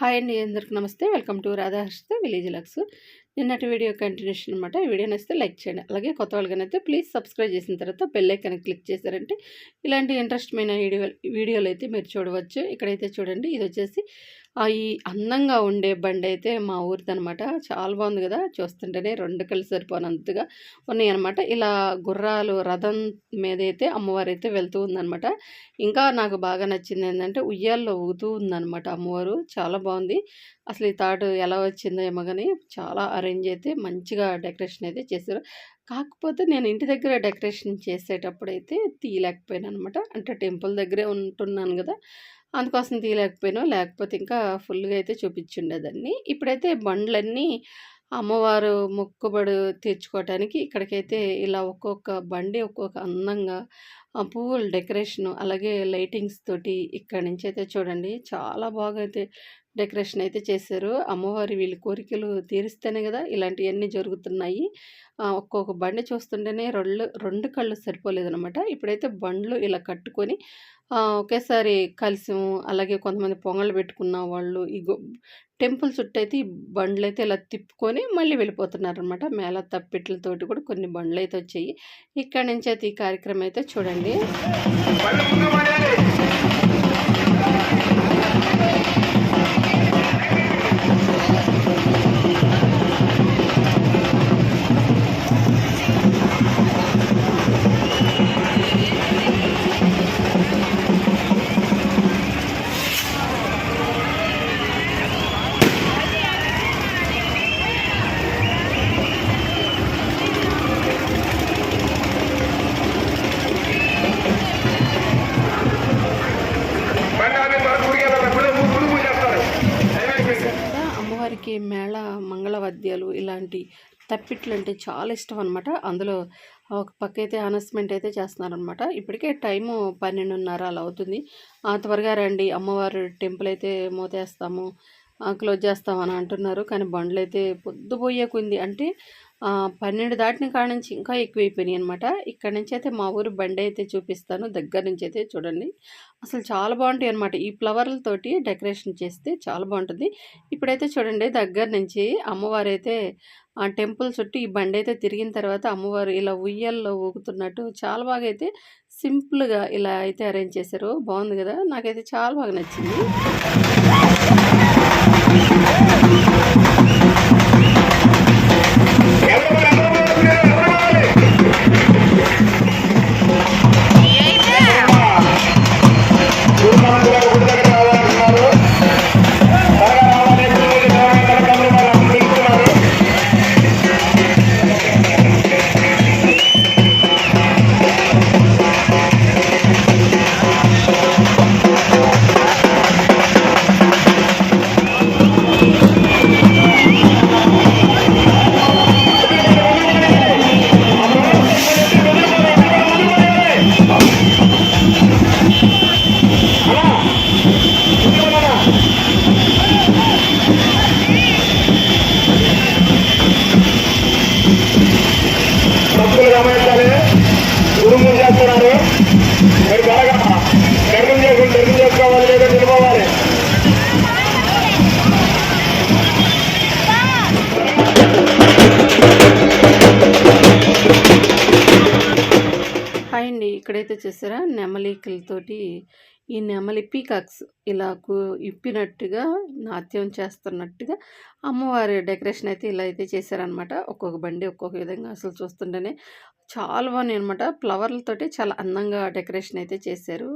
Hi అండి అందరికి నమస్తే. Welcome to Radha Harshitha village Lux. నిన్నటి వీడియో కంటిన్యూషన్ అనమాట ఈ వీడియో నచ్చితే లైక్ చేయండి. అలాగే కొత్త వాళ్ళకనైతే ప్లీజ్ సబ్స్క్రైబ్ చేసిన తర్వాత బెల్లైకన్ క్లిక్ చేశారంటే ఇలాంటి ఇంట్రెస్ట్మైన వీడియో వీడియోలు అయితే మీరు చూడవచ్చు. ఇక్కడైతే చూడండి. ఇది వచ్చేసి ఈ అందంగా ఉండే బండి అయితే మా ఊరిది అనమాట చాలా బాగుంది కదా. చూస్తుంటేనే రెండు కళ్ళు సరిపోనంతగా ఉన్నాయి అనమాట ఇలా గుర్రాలు రథం మీద అయితే అమ్మవారు అయితే వెళ్తూ ఉందనమాట ఇంకా నాకు బాగా నచ్చింది ఏంటంటే ఉయ్యాల్లో ఊగుతూ ఉందనమాట అమ్మవారు. చాలా బాగుంది. అసలు ఈ థాట్ ఎలా వచ్చిందో ఏమో కానీ చాలా అరేంజ్ అయితే మంచిగా డెకరేషన్ అయితే చేశారు. కాకపోతే నేను ఇంటి దగ్గర డెకరేషన్ చేసేటప్పుడు అయితే తీయలేకపోయాను అనమాట అంటే టెంపుల్ దగ్గరే ఉంటున్నాను కదా. అందుకోసం తీయలేకపోయాను లేకపోతే ఇంకా ఫుల్గా అయితే చూపించుండేదాన్ని. ఇప్పుడైతే బండ్లన్నీ అమ్మవారు మొక్కుబడు తీర్చుకోవటానికి ఇక్కడికైతే ఇలా ఒక్కొక్క బండి ఒక్కొక్క అందంగా ఆ పువ్వుల డెకరేషన్ అలాగే లైటింగ్స్ తోటి ఇక్కడ నుంచి అయితే చూడండి చాలా బాగా అయితే డెకరేషన్ అయితే చేశారు. అమ్మవారి వీళ్ళ కోరికలు తీరిస్తేనే కదా ఇలాంటివన్నీ జరుగుతున్నాయి. ఒక్కొక్క బండి చూస్తుంటేనే రెండు రెండు కళ్ళు సరిపోలేదనమాట ఇప్పుడైతే బండ్లు ఇలా కట్టుకొని ఒకేసారి కలిసాము అలాగే కొంతమంది పొంగళ్ళు పెట్టుకున్న వాళ్ళు ఈ టెంపుల్ చుట్టూ అయితే ఈ బండ్లు అయితే ఇలా తిప్పుకొని మళ్ళీ వెళ్ళిపోతున్నారనమాట మేళ తప్పిట్లతోటి కూడా కొన్ని బండ్లు అయితే వచ్చాయి. ఇక్కడి నుంచి అయితే ఈ కార్యక్రమం అయితే చూడండి. ఏంటి తప్పిట్లు అంటే చాలా ఇష్టం అనమాట అందులో ఒక పక్క అయితే అనౌన్స్మెంట్ అయితే చేస్తున్నారనమాట ఇప్పటికే టైము పన్నెండున్నర అలా అవుతుంది. ఆ త్వరగా రండి. అమ్మవారి టెంపుల్ అయితే మూతేస్తాము క్లోజ్ చేస్తామని అంటున్నారు. కానీ బండ్లు అయితే పొద్దుపోయేకుంది. అంటే పన్నెండు దాటిన కాడ నుంచి ఇంకా ఎక్కువైపోయినాయి అనమాట ఇక్కడ నుంచి అయితే మా ఊరు బండి అయితే చూపిస్తాను. దగ్గర నుంచి అయితే చూడండి. అసలు చాలా బాగుంటాయి అనమాట ఈ ఫ్లవర్లతోటి డెకరేషన్ చేస్తే చాలా బాగుంటుంది. ఇప్పుడైతే చూడండి దగ్గర నుంచి అమ్మవారు అయితే ఆ టెంపుల్ చుట్టూ ఈ బండి అయితే తిరిగిన తర్వాత అమ్మవారు ఇలా ఉయ్యల్లో ఊగుతున్నట్టు చాలా బాగా అయితే సింపుల్గా ఇలా అయితే అరేంజ్ చేశారు. బాగుంది కదా? నాకైతే చాలా బాగా నచ్చింది. చూసారా? నెమలికలతోటి ఈ నెమలి పీకాక్స్ ఇలా ఇప్పినట్టుగా నాట్యం చేస్తున్నట్టుగా అమ్మవారి డెకరేషన్ అయితే ఇలా అయితే చేశారనమాట ఒక్కొక్క బండి ఒక్కొక్క విధంగా అసలు చూస్తుంటేనే చాలా బాగున్నాయి అనమాట ఫ్లవర్లతోటి చాలా అందంగా డెకరేషన్ అయితే చేశారు.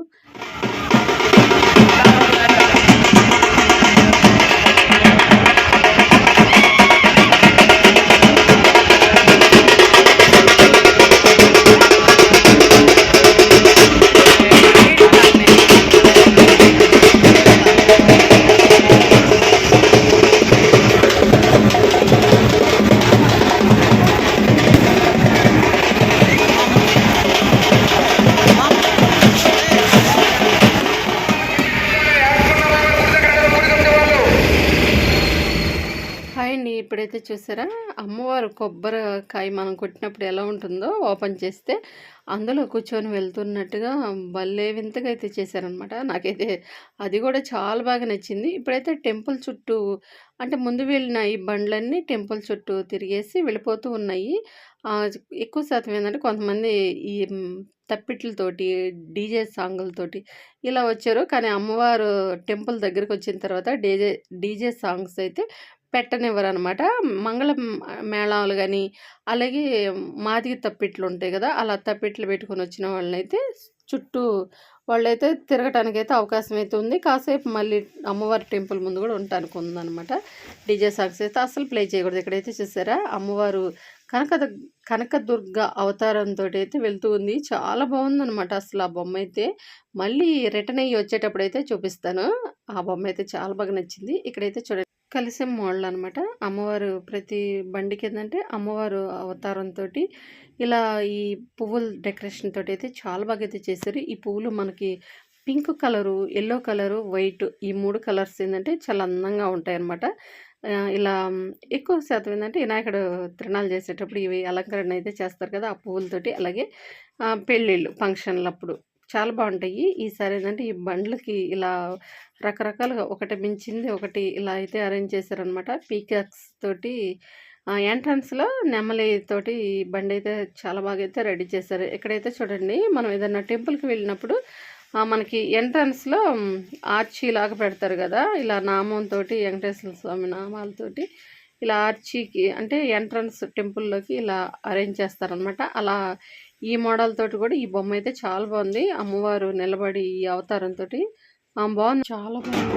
ఇప్పుడైతే చూసారా? అమ్మవారు కొబ్బరికాయ మనం కొట్టినప్పుడు ఎలా ఉంటుందో ఓపెన్ చేస్తే అందులో కూర్చొని వెళ్తున్నట్టుగా భలే వింతగా అయితే చేశారనమాట నాకైతే అది కూడా చాలా బాగా నచ్చింది. ఇప్పుడైతే టెంపుల్ చుట్టూ అంటే ముందు వెళ్ళిన ఈ బండ్లన్నీ టెంపుల్ చుట్టూ తిరిగేసి వెళ్ళిపోతూ ఉన్నాయి. ఎక్కువ శాతం ఏంటంటే కొంతమంది ఈ తప్పిట్లతోటి డీజే సాంగులతోటి ఇలా వచ్చారు. కానీ అమ్మవారు టెంపుల్ దగ్గరికి వచ్చిన తర్వాత డీజే డీజే సాంగ్స్ అయితే పెట్టనివ్వరు అనమాట మంగళ మేళాలు కానీ అలాగే మాదిగి తప్పిట్లు ఉంటాయి కదా అలా తప్పిట్లు పెట్టుకొని వచ్చిన వాళ్ళైతే చుట్టూ వాళ్ళైతే తిరగటానికి అయితే అవకాశం అయితే ఉంది. కాసేపు మళ్ళీ అమ్మవారి టెంపుల్ ముందు కూడా ఉండటానికి ఉందన్నమాట డీజే సాంగ్స్ అయితే అసలు ప్లే చేయకూడదు. ఇక్కడైతే చూసారా అమ్మవారు కనక కనకదుర్గ అవతారంతో అయితే వెళ్తూ ఉంది. చాలా బాగుందన్నమాట అసలు ఆ బొమ్మ అయితే. మళ్ళీ రిటర్న్ అయ్యి వచ్చేటప్పుడు అయితే చూపిస్తాను. ఆ బొమ్మ అయితే చాలా బాగా నచ్చింది. ఇక్కడైతే చూడండి. కలిసే మోడల్ అనమాట అమ్మవారు ప్రతి బండికి ఏంటంటే అమ్మవారు అవతారంతో ఇలా ఈ పువ్వుల డెకరేషన్ తోటి అయితే చాలా బాగా అయితే చేశారు. ఈ పువ్వులు మనకి pink colour yellow colour white ఈ మూడు కలర్స్ ఏంటంటే చాలా అందంగా ఉంటాయి అన్నమాట ఇలా ఎక్కువ శాతం ఏంటంటే వినాయకుడు తిరణాలు చేసేటప్పుడు ఇవి అలంకరణ అయితే చేస్తారు కదా ఆ పువ్వులతోటి. అలాగే పెళ్ళిళ్ళు ఫంక్షన్లప్పుడు చాలా బాగుంటాయి. ఈసారి ఏంటంటే ఈ బండ్లకి ఇలా రకరకాలుగా ఒకటి మించింది ఒకటి ఇలా అయితే అరేంజ్ చేశారనమాట పీకాక్స్ తోటి ఎంట్రన్స్లో నెమలి తోటి ఈ బండి అయితే చాలా బాగా అయితే రెడీ చేశారు. ఇక్కడైతే చూడండి మనం ఏదైనా టెంపుల్కి వెళ్ళినప్పుడు మనకి ఎంట్రన్స్లో ఆర్చీ లాగా పెడతారు కదా ఇలా నామంతో వెంకటేశ్వర స్వామి నామాలతోటి ఇలా ఆర్చీకి అంటే ఎంట్రన్స్ టెంపుల్లోకి ఇలా అరేంజ్ చేస్తారనమాట అలా ఈ మోడల్ తోటి కూడా ఈ బొమ్మ అయితే చాలా బాగుంది. అమ్మవారు నిలబడి ఈ అవతారంతో బాగుంది. చాలా బాగుంది.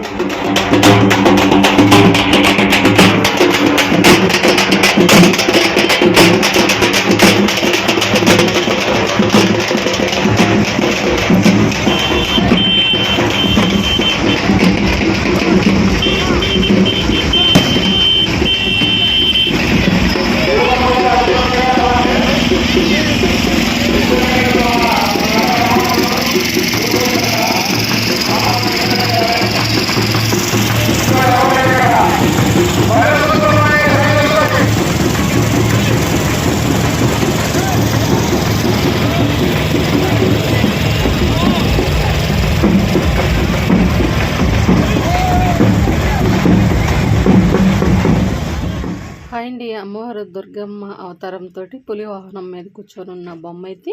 అవతారంతో పులివాహనం మీద కూర్చొని ఉన్న బొమ్మ అయితే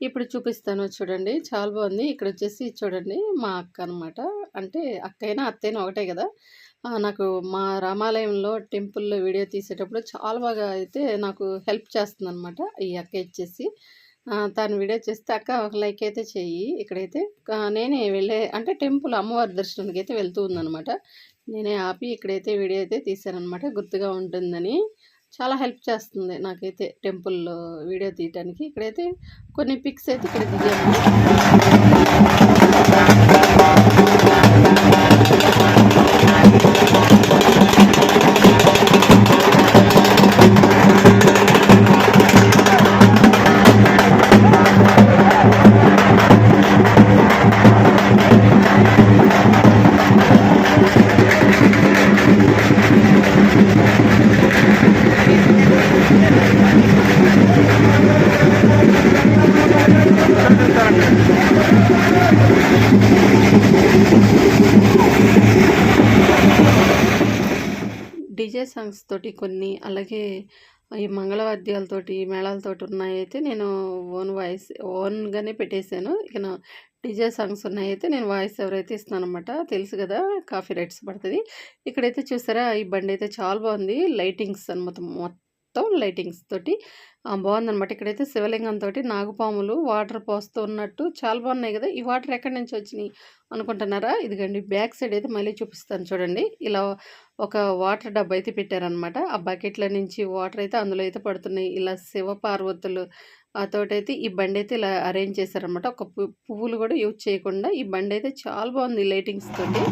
ఇప్పుడు చూపిస్తాను చూడండి. చాలా బాగుంది. ఇక్కడ వచ్చేసి చూడండి మా అక్క అనమాట అంటే అక్కైనా అత్తైనా ఒకటే కదా. నాకు మా రామాలయంలో టెంపుల్లో వీడియో తీసేటప్పుడు చాలా బాగా అయితే నాకు హెల్ప్ చేస్తుంది అనమాట ఈ అక్క ఇచ్చేసి. ఆ, తను వీడియో చేస్తే అక్క ఒక లైక్ అయితే చెయ్యి. ఇక్కడైతే నేనే వెళ్ళే అంటే టెంపుల్ అమ్మవారి దర్శనానికి అయితే వెళ్తూ ఉందన్నమాట. నేనే ఆపి ఇక్కడైతే వీడియో అయితే తీశానమాట గుర్తుగా ఉంటుందని. చాలా హెల్ప్ చేస్తుంది నాకైతే టెంపుల్లో వీడియో తీయటానికి. ఇక్కడైతే కొన్ని పిక్స్ అయితే ఇక్కడ దిగాను. డీజే సాంగ్స్ తోటి కొన్ని అలాగే ఈ మంగళవాద్యాలతోటి మేళాలతోటి ఉన్నాయైతే నేను ఓన్ వాయిస్ ఓన్గానే పెట్టేశాను. ఇక డీజే సాంగ్స్ ఉన్నాయి అయితే నేను వాయిస్ ఎవరైతే ఇస్తున్నాను అనమాట తెలుసు కదా కాఫీ రైట్స్ పడుతుంది. ఇక్కడైతే చూసారా ఈ బండి అయితే చాలా బాగుంది. లైటింగ్స్ అనమాట మొత్తం లైటింగ్స్ తోటి. బాగుందనమాట ఇక్కడైతే శివలింగం తోటి నాగుపాములు వాటర్ పోస్తూ ఉన్నట్టు చాలా బాగున్నాయి కదా. ఈ వాటర్ ఎక్కడి నుంచి వచ్చినాయి అనుకుంటున్నారా? ఇదిగండి బ్యాక్ సైడ్ అయితే మళ్ళీ చూపిస్తాను చూడండి. ఇలా ఒక వాటర్ డబ్బా అయితే పెట్టారనమాట ఆ బకెట్ల నుంచి వాటర్ అయితే అందులో అయితే పడుతున్నాయి. ఇలా శివ పార్వతులు ఆ తోటైతే ఈ బండి అయితే ఇలా అరేంజ్ చేశారనమాట ఒక పు- పువ్వులు కూడా యూజ్ చేయకుండా ఈ బండి అయితే చాలా బాగుంది లైటింగ్స్ తోటి.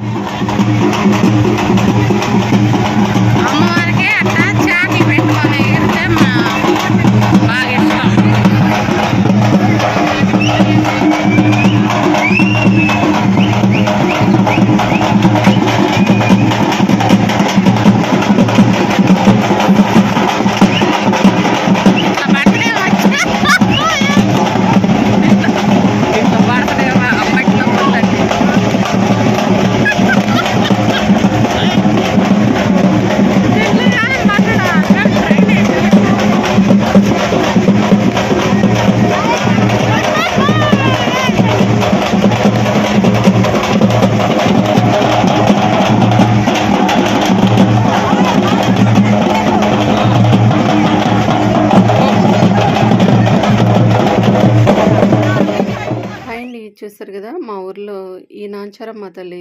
సంచారమ్మ తల్లి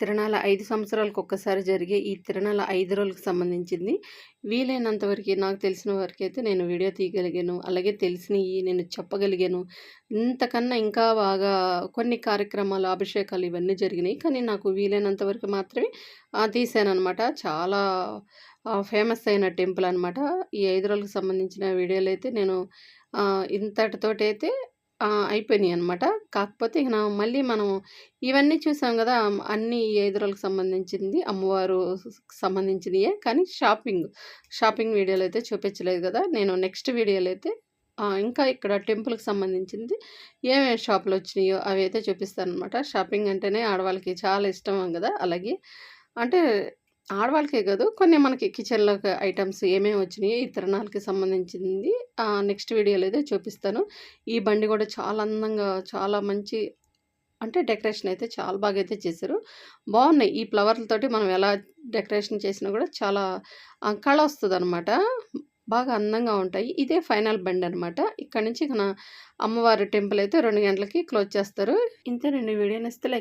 తిరణాల ఐదు సంవత్సరాలకు ఒక్కసారి జరిగే ఈ తిరణాల ఐదు రోజులకు సంబంధించింది. వీలైనంత వరకు నాకు తెలిసిన వరకు అయితే నేను వీడియో తీయగలిగాను. అలాగే తెలిసినవి నేను చెప్పగలిగాను. ఇంతకన్నా ఇంకా బాగా కొన్ని కార్యక్రమాలు అభిషేకాలు ఇవన్నీ జరిగినాయి. కానీ నాకు వీలైనంత వరకు మాత్రమే తీసాను అనమాట చాలా ఫేమస్ అయిన టెంపుల్ అనమాట ఈ ఐదు రోజులకు సంబంధించిన వీడియోలు అయితే నేను ఆ, ఇంతటితోటి అయితే అయిపోయినాయి అనమాట కాకపోతే ఇక మళ్ళీ మనం ఇవన్నీ చూసాం కదా అన్ని ఈ ఐదు రోజులకు సంబంధించింది అమ్మవారు సంబంధించినయే. కానీ షాపింగ్ షాపింగ్ వీడియోలు అయితే చూపించలేదు కదా. నేను నెక్స్ట్ వీడియోలో అయితే ఇంకా ఇక్కడ టెంపుల్కి సంబంధించింది ఏమేమి షాపులు వచ్చినాయో అవి అయితే చూపిస్తాను అనమాట షాపింగ్ అంటేనే ఆడవాళ్ళకి చాలా ఇష్టం కదా అలాగే. అంటే ఆడవాళ్ళకే కాదు కొన్ని మనకి కిచెన్లో ఐటమ్స్ ఏమేమి వచ్చినాయి ఈ తిరణాలకి సంబంధించింది. నెక్స్ట్ వీడియోలో అయితే చూపిస్తాను. ఈ బండి కూడా చాలా అందంగా చాలా మంచి అంటే డెకరేషన్ అయితే చాలా బాగా అయితే చేశారు. బాగున్నాయి. ఈ ఫ్లవర్లతోటి మనం ఎలా డెకరేషన్ చేసినా కూడా చాలా కళ వస్తుంది అనమాట బాగా అందంగా ఉంటాయి. ఇదే ఫైనల్ బండి అనమాట ఇక్కడ నుంచి ఇక అమ్మవారి టెంపుల్ అయితే రెండు గంటలకి క్లోజ్ చేస్తారు. ఇంతేనండి వీడియో నచ్చితే లైక్